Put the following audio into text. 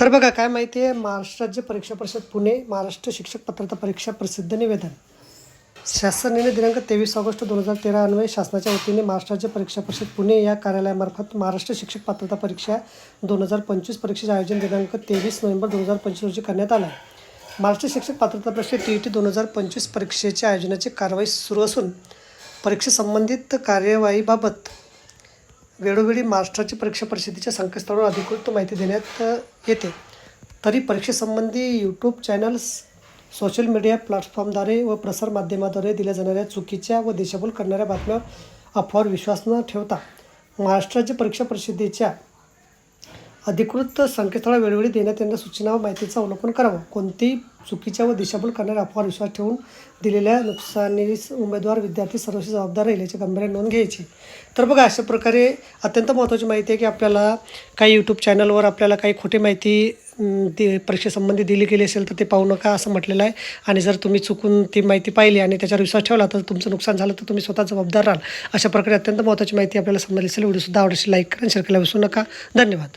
तर बघा काय माहिती आहे महाराष्ट्र राज्य परीक्षा परिषद पुणे महाराष्ट्र शिक्षक पात्रता परीक्षा प्रसिद्ध निवेदन. शासनाने दिनांक तेवीस ऑगस्ट दोन हजार तेरा अन्वये शासनाच्या वतीने महाराष्ट्र राज्य परीक्षा परिषद पुणे या कार्यालयामार्फत महाराष्ट्र शिक्षक पात्रता परीक्षा दोन हजार पंचवीस परीक्षेचे आयोजन दिनांक तेवीस नोव्हेंबर दोन हजार पंचवीस रोजी करण्यात आलं. आहे महाराष्ट्र शिक्षक पात्रता परीक्षा टी ई टी दोन हजार पंचवीस परीक्षेच्या आयोजनाची कारवाई सुरू असून परीक्षेसंबंधित कार्यवाहीबाबत वेळोवेळी महाराष्ट्राच्या परीक्षा परिषदेच्या संकेतस्थळावर अधिकृत माहिती देण्यात येते. तरी परीक्षेसंबंधी यूट्यूब चॅनल्स सोशल मीडिया प्लॅटफॉर्मद्वारे व प्रसारमाध्यमाद्वारे दिल्या जाणाऱ्या चुकीच्या व दिशाभूल करणाऱ्या बातम्या अफवावर विश्वास न ठेवता महाराष्ट्राच्या परीक्षा परिषदेच्या अधिकृत संकेतस्थळावर वेळोवेळी देण्यात येणाऱ्या सूचना व माहितीचं अवलोकन करावं. कोणतीही चुकीच्या व दिशाभूल करणाऱ्या अफवावर विश्वास ठेवून दिलेल्या नुकसानीस उमेदवार विद्यार्थी सर्वशी जबाबदार राहील याची गंभीर नोंद घ्यायची. तर बघा अशा प्रकारे अत्यंत महत्त्वाची माहिती आहे की आपल्याला काही यूट्यूब चॅनलवर आपल्याला काही खोटी माहिती ती परीक्षेसंबंधी दिली गेली असेल तर ते पाहू नका असं म्हटलेलं आहे. आणि जर तुम्ही चुकून ती माहिती पाहिली आणि त्याच्यावर विश्वास ठेवला तर तुमचं नुकसान झालं तर तुम्ही स्वतः जबाबदार राहाल. अशा प्रकारे अत्यंत महत्त्वाची माहिती आपल्याला समजली असेल व्हिडिओसुद्धा आवडेल लाईक करा शेअर करायला विसरू नका. धन्यवाद.